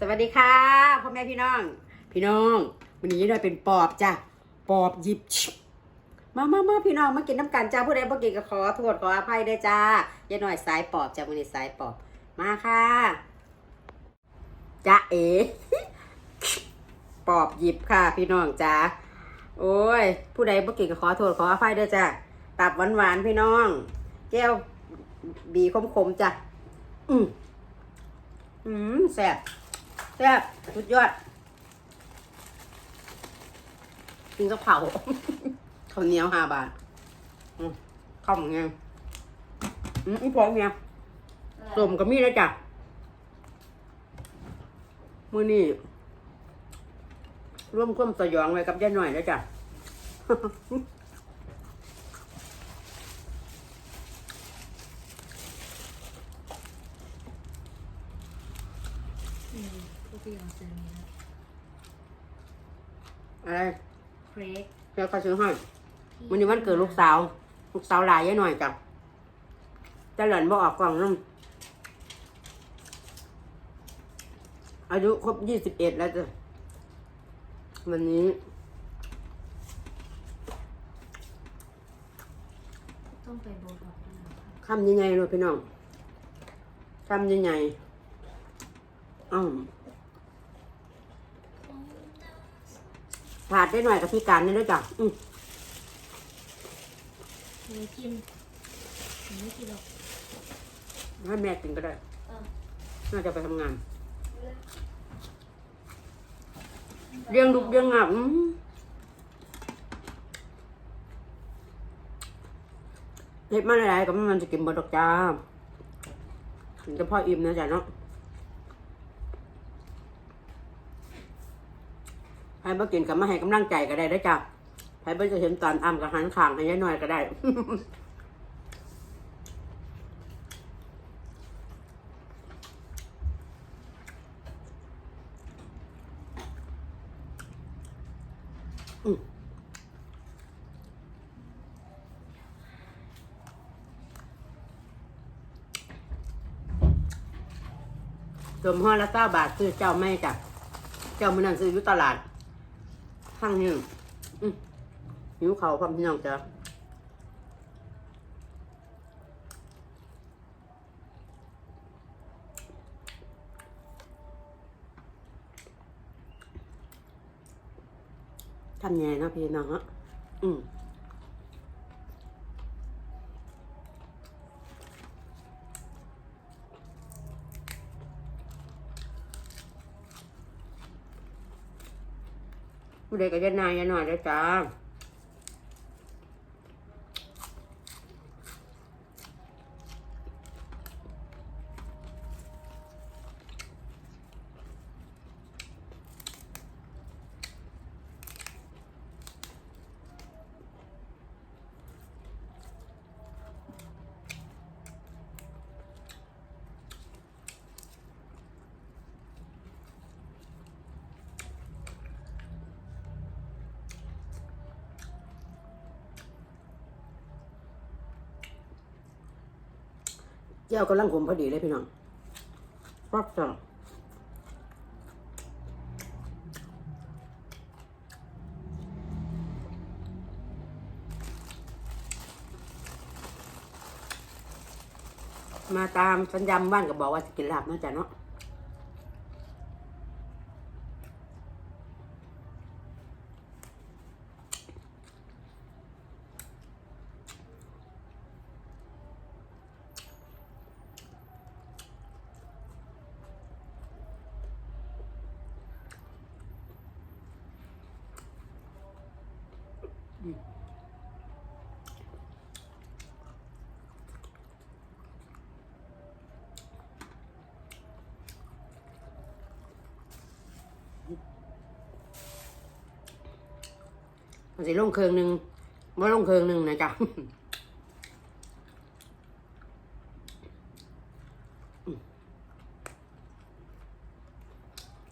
สวัสดีค่ะพ่อแม่พี่น้อง พี่น้องวันนี้เราเป็นปอบจ้ะปอบหยิบมามามาพี่น้องมากินน้ำกันจ้าผู้ใดบ่กินก็ขอโทษขออภัยด้วยจ้ายาหน่อยสายปอบจ้าวันนี้สายปอบมาค่ะจ้าเอปอบหยิบค่ะ พี่น้องจ้าโอ้ย ผู้ใดบ่กินก็ขอโทษขออภัยด้วยจ้าตับหวานๆพี่น้อง แก้วบีคมๆจ้ะอืมอืมแซ่บ แซ่บสุดยอดกินกะเพราข้าวเหนียวห้าบาทข้าวเหมือนไงอืมอีพอเนี่ยสมกับมีแล้วจ้ะมือนี่ร่วมความสยองไว้กับย่าหน่อยแล้วจ้ะ อืมพวกพี่ลองซื้อนี้นะอะไรเครกเดี๋ยวเขาซื้อให้วันนี้วันเกิดลูกสาว ลูกสาวหลายย่าหน่อยจ้ะจะหล่อนบอกออกกล่องน้ำอายุครบยี่สิบเอ็ดแล้วจ้ะวันนี้ ต้องไปโบท็อกซ์ด้วยนะคะคำยังไงเลยพี่น้อง คำยังไง อ้าวผาดได้หน่อยกับพี่การนี่ด้วยจ้ะอืมไม่กินหนูไม่กินหรอกให้แม่กินก็ได้ เออน่าจะไปทำงานเลี้ยงลูกเลี้ยงงับอืมเห็ดมาหลายๆก็มันจะกินบดดอกจ้าถึงจะพ่ออิ่มนะจ๊ะเนาะ ใครบ่กินก็มาให้กำลังใจก็ได้ได้จ้ะใครบ่จะเห็นตอนอ้ำกับหันข้างให้ยายหน่อยก็ได้สมห่อละเก้าบาทซื้อเจ้าไม่จ้ะเจ้ามือนั่นซื้ออยู่ตลาด ข้างนี้หิวเขาความพี่น้องจ้ะทำยังไงนะพี่น้องฮะอืม ผู้ใดก็จะนายอย่าหน่อยเด้อจ้า เจ้ากำลังผมพอดีเลยพี่น้องรอบจ้ะมาตามสัญญาบ้านก็บอกว่าจะกินลาบนะจ๊ะเนาะ มันสิลงเครื่องหนึ่งว่าลงเครื่องหนึ่งนะจ๊ะ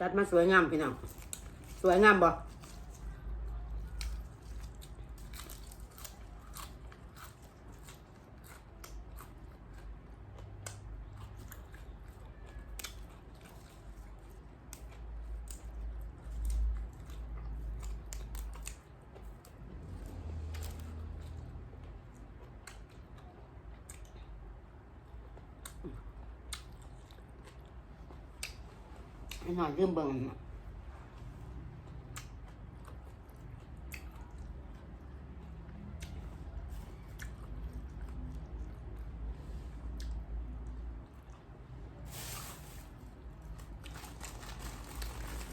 จัดมาสวยงามพี่น้อง สวยงามบ่ ให้หน่อยลืมเบิ่ง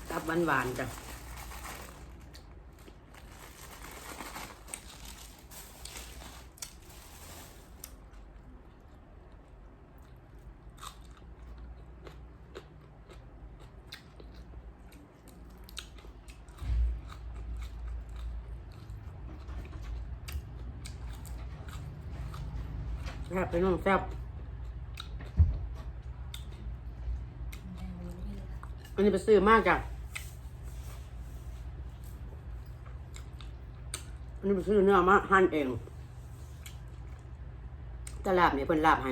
กับหวานหวานๆจ้ะ แซ่บไปน้องแซ่บอันนี้ไปซื้อมากจ้ะอันนี้ไปซื้อเนื้อมาหั่นเอง ตลาบเนี่ยเพิ่นลาบให้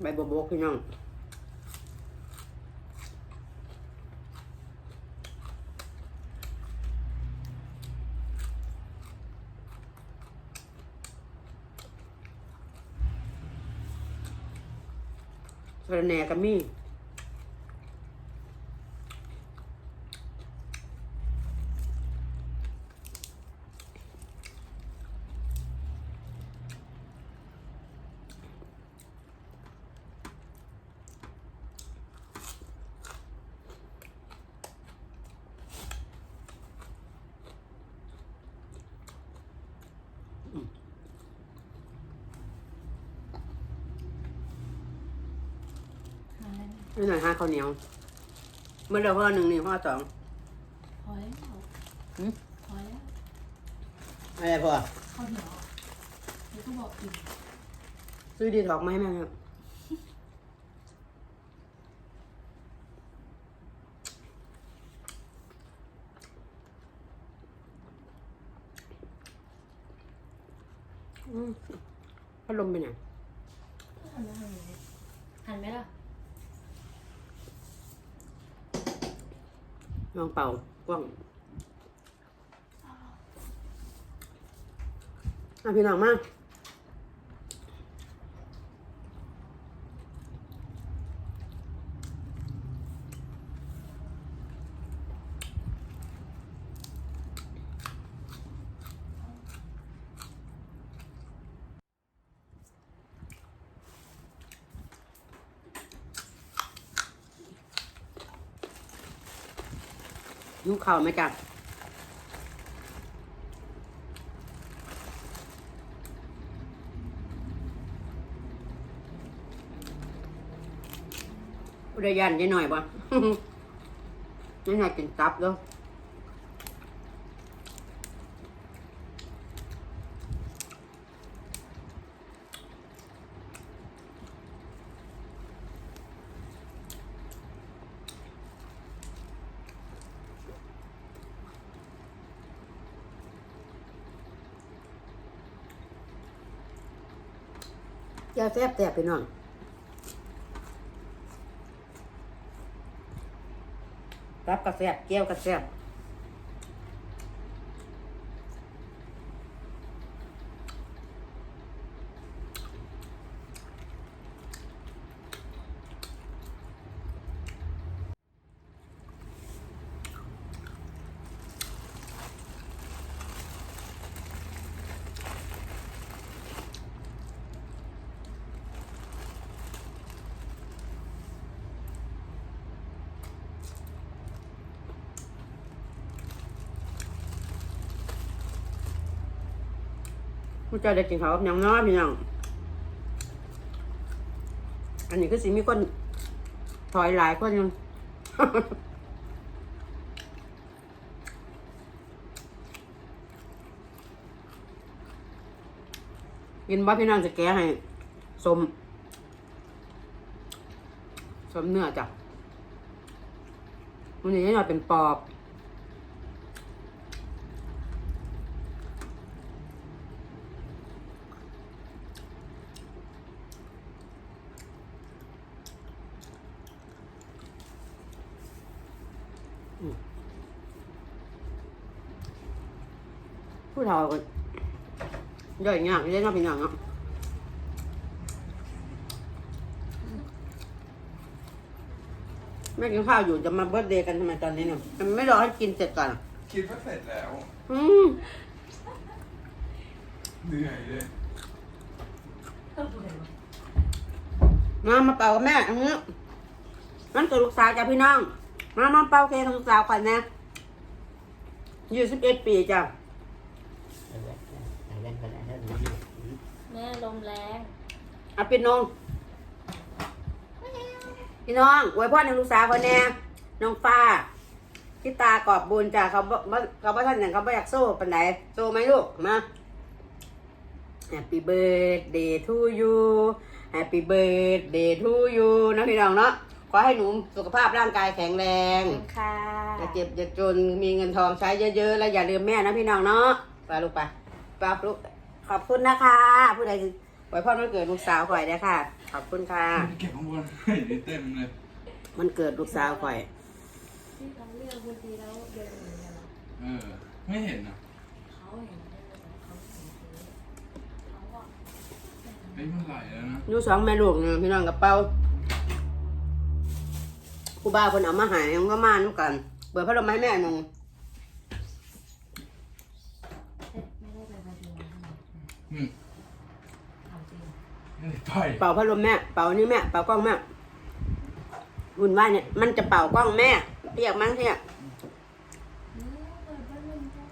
ใบบัวบกพี่น้องสระแหน่ก็มี นี่หน่อยห้าข้าวเหนียวเมื่อเราห่อหนึ่งนี่ห่อสองพอแล้วหืมพอแล้วอะไรพ่อข้าวเหนียวเดี๋ยวก็บอกอีกซื้อดีถอกมาให้แม่ครับอืมพัดลมไปไหนหันมาทางนี้หันไหมล่ะ ลองเป่ากล้องอะพี่น้องมา ยุ่งเข่าวไหมจ๊ะอุดยันยัหน่อยบ่ยังหน่อยกินตับด้อ แก้วแซ่บแซ่บไปน้องรับกระแซ่บแก้วกระแซ่บ ผู้เจ้าได้กินข้าวกับหยังน้อยพี่น้อง อันนี้คือสิมีคนถอยหลายคนอยัง กินบ่พี่น้องจะแก้ให้สม สมเนื้อจ้ะวันนี้หน่อยเป็นปอบ ผู้เฒ่าก็ย่อยยากเล่นเนาะพี่น้องเนาะแม่กินข้าวอยู่จะมาเบิร์ดเดย์กันทำไมตอนนี้เนี่ยทำไมไม่รอให้กินเสร็จก่อนอะคิดว่าเสร็จแล้ว อืมเหนื่อยเลยมามาเป่ากับแม่อันนี้มันเกิดลูกสาวจ้ะพี่น้อง มามาเป่าเค้กกับลูกสาวก่อนนะยี่สิบเอ็ดปีจ้ะ แม่ลมแรงเอาปิดนงพี่น้องอวยพรในลูกสาวคนแน่น้องฟ้าพี่ตากอบบุญจ้ะเขาบ่บ่เขาบ่ท่านอย่างเขาบ่อยากโซ่ปันไหนโซ่ไหมลูกมา Happy birthday to you Happy birthday to you นะพี่น้องเนาะขอให้หนูสุขภาพร่างกายแข็งแรงค่ะอย่าเจ็บอย่าจนมีเงินทองใช้เยอะๆ แล้วอย่าลืมแม่นะพี่น้องเนาะไปลูกไปไปลูก ขอบคุณนะคะ ผู้ใดไว้พ่อวันเกิดลูกสาวข่อยนะค่ะ ขอบคุณค่ะ เก็บข้างบนให้ได้เต็มเลย มันเกิดลูกสาวข่อย ที่เขาเลือกคนดีแล้วเดินเหมือนกันเหรอเออ ไม่เห็นอะเขาเห็นได้เลยแต่เขาเห็นเขาอะไอ้ยเมื่อไหร่แล้วนะอยู่สองแม่ลูกเนี่ยพี่น้องกับเป้าผู้บ่าวคนเอามาใหายมันก็มานุกัน เปิดพัดลมให้แม่หนึ่ง ไม่ได้ไปประชุมใช่ไหม อืมถามจริงไม่ได้ไปเป่าพัดลมแม่ เป่าอันนี้แม่ เป่ากล้องแม่วุ่นวายเนี่ย มันจะเป่ากล้องแม่ เรียกมั้งเนี่ยอืมเปิดพัดลมจ้ะ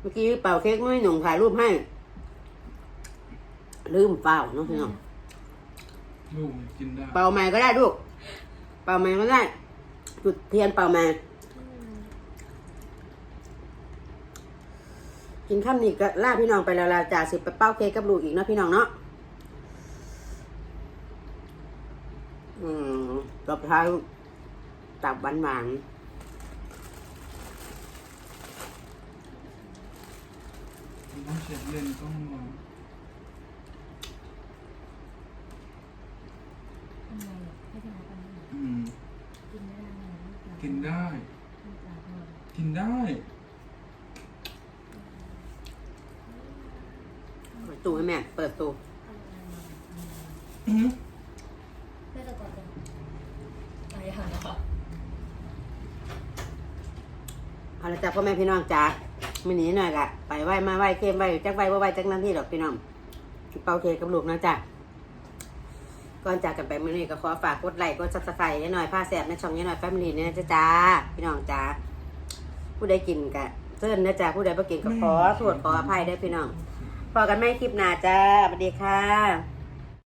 เมื่อกี้เป่าเค้กไม่หนุ่มถ่ายรูปให้ ลืมเป่าเนาะพี่น้องลูกกินได้เป่าใหม่ก็ได้ลูก เป่าใหม่ก็ได้จุดเทียนเป่าใหม่อืมกินข้าวนี่ก็ล่าพี่น้องไปแล้วลาจ่าสิไปเป้าเค้กกับลูกอีกเนาะพี่น้องเนาะอืมตบท้ายตับหวานหวานต้องเช็ดเลนต้องมอง ทำไมอะให้พี่นัททำให้หน่อย อืม กินไม่ได้เลยไม่เป็นไร กินได้ ไม่เป็นไรไม่เป็นไร กินได้ ๆเปิดตู้ให้ แม่เปิดตู้อือหือไม่จะกดเลยอะไรอย่างเงี้ยเอาละจ้ะพ่อแม่พี่น้องจ้ามื่อนี้หน่อยกะไปไหว้มาไหว้เกมไหว้จักไหว้ว่าไหว้จักนั้นที่ดอกพี่น้องเป่าเค้กกับลูกนะจ้ะก่อนจากกันไปมื่อนี้ก็ขอฝากกดไลค์กดซับสไครต์ให้หน่อยผ้าแสบในช่องนี้หน่อยแฟมิลี่เนี่ยนะจ้ะจ้าพี่น้องจ้าผู้ใดกินกะเซิร์นนะจ้าผู้ใดบ่กินก็ขอโทษขออภัยเด้วยพี่น้อง พอกันไม่คลิปหน้าจ้าสวัสดีค่ะ